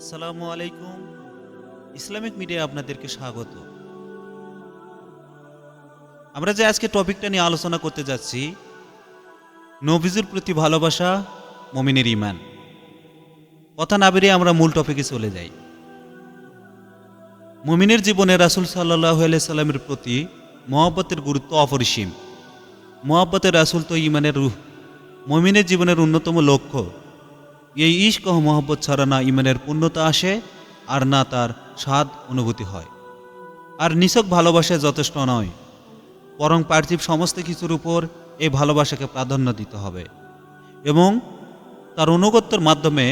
আসসালামু আলাইকুম। Islamic media আপনাদেরকে স্বাগত। আমরা যে আজকে টপিকটা নিয়ে আলোচনা করতে যাচ্ছি, নবীজুর প্রতি ভালোবাসা, মমিনের ইমান কথা না বেরিয়ে আমরা মূল টপিকে চলে যাই। মমিনের জীবনে রাসুল সাল্লাহ সাল্লামের প্রতি মহব্বতের গুরুত্ব অপরিসীম। মহব্বতের রাসুল তো ইমানের রুহ। মমিনের জীবনের অন্যতম লক্ষ্য এই ইস্ক ও মহব্বত ছাড়া না ইমানের পূর্ণতা আসে আর না তার স্বাদ অনুভূতি হয়। আর নিছক ভালোবাসা যথেষ্ট নয়, বরং পার্থিব সমস্ত কিছুর উপর এই ভালোবাসাকে প্রাধান্য দিতে হবে এবং তার অনুগত্যর মাধ্যমে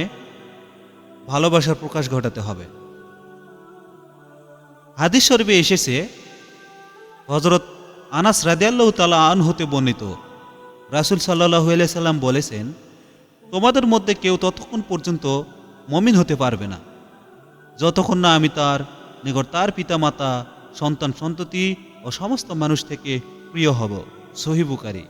ভালোবাসার প্রকাশ ঘটাতে হবে। হাদিস শরীফে এসেছে হজরত আনাস রাদিয়াল্লাহু তালা আন হতে বর্ণিত, রাসুল সাল্লাহ সাল্লাম বলেছেন তোমাদের মধ্যে কেউ ততক্ষণ পর্যন্ত মমিন হতে পারবে না। যতক্ষণ না আমি তার নিকট তার পিতামাতা, সন্তান, সন্ততি ও সমস্ত মানুষ থেকে প্রিয় হব। সহিবুকারী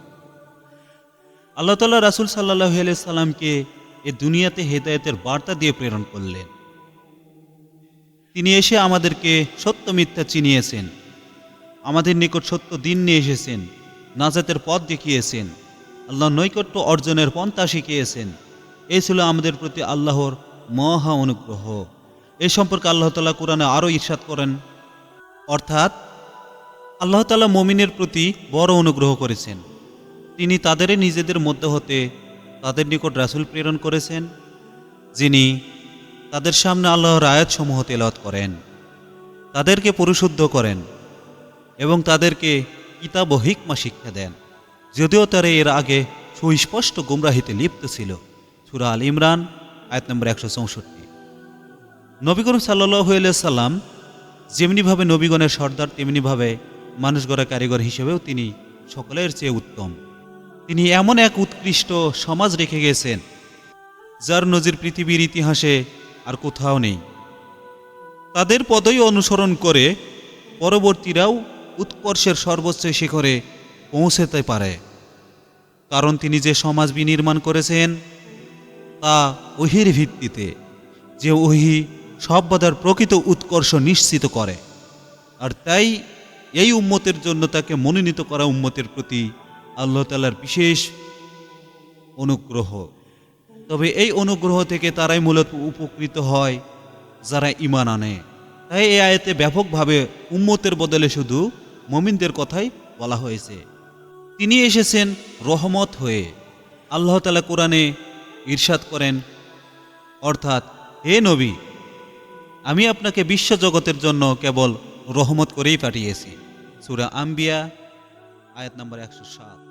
আল্লাহ তাল্লাহ রাসুল সাল্লাহ সাল্লামকে এ দুনিয়াতে হেদায়েতের বার্তা দিয়ে প্রেরণ করলেন। তিনি এসে আমাদেরকে সত্য মিথ্যা চিনিয়েছেন। আমাদের নিকট সত্য দিন নিয়ে এসেছেন। নাজাতের পথ দেখিয়েছেন। আল্লাহ নৈকট্য অর্জনের পন্থা শিখিয়েছেন। এই ছিল আমাদের প্রতি আল্লাহর মহা অনুগ্রহ। এই সম্পর্কে আল্লাহ তালা কোরআনে আরও ঈর্ষাদ করেন। অর্থাৎ, আল্লাহ তালা মমিনের প্রতি বড় অনুগ্রহ করেছেন। তিনি তাদেরই নিজেদের মধ্যে হতে তাদের নিকট রাসুল প্রেরণ করেছেন, যিনি তাদের সামনে আল্লাহর আয়াতসমূহ তেলাওয়াত করেন, তাদেরকে পরিশুদ্ধ করেন এবং তাদেরকে কিতাব হিকমা শিক্ষা দেন। যদিও তারা এর আগে সুস্পষ্ট গুমরাহিতে লিপ্ত ছিল। সুরা আল ইমরান, আয়াত নম্বর একশো চৌষট্টি। নবী করিম সাল্লাহ সাল্লাম যেমনিভাবে নবীগণের সর্দার, তেমনিভাবে মানুষ গড়া কারিগর হিসেবেও তিনি সকলের চেয়ে উত্তম। তিনি এমন এক উৎকৃষ্ট সমাজ রেখে গেছেন, যার নজির পৃথিবীর ইতিহাসে আর কোথাও নেই। তাদের পদই অনুসরণ করে পরবর্তীরাও উৎকর্ষের সর্বোচ্চ শিখরে পৌঁছতে পারে। কারণ তিনি যে সমাজ বিনির্মাণ করেছেন, তা ওহির ভিত্তিতে, যে ওহি সভ্যতার প্রকৃত উৎকর্ষ নিশ্চিত করে। আর তাই এই উম্মতের জন্য তাকে মনোনীত করা উম্মতের প্রতি আল্লাহ তালার বিশেষ অনুগ্রহ। তবে এই অনুগ্রহ থেকে তারাই মূলত উপকৃত হয়, যারা ইমান আনে। তাই এই আয়তে ব্যাপকভাবে উম্মতের বদলে শুধু মমিনদের কথাই বলা হয়েছে। তিনি এসেছেন রহমত হয়ে। আল্লাহ তালা কোরআনে ঈর্ষাদ করেন, অর্থাৎ, হে নবী, আমি আপনাকে বিশ্বজগতের জন্য কেবল রহমত করেই পাঠিয়েছি। সুরা আম্বিয়া, আয়াত নম্বর একশো সাত।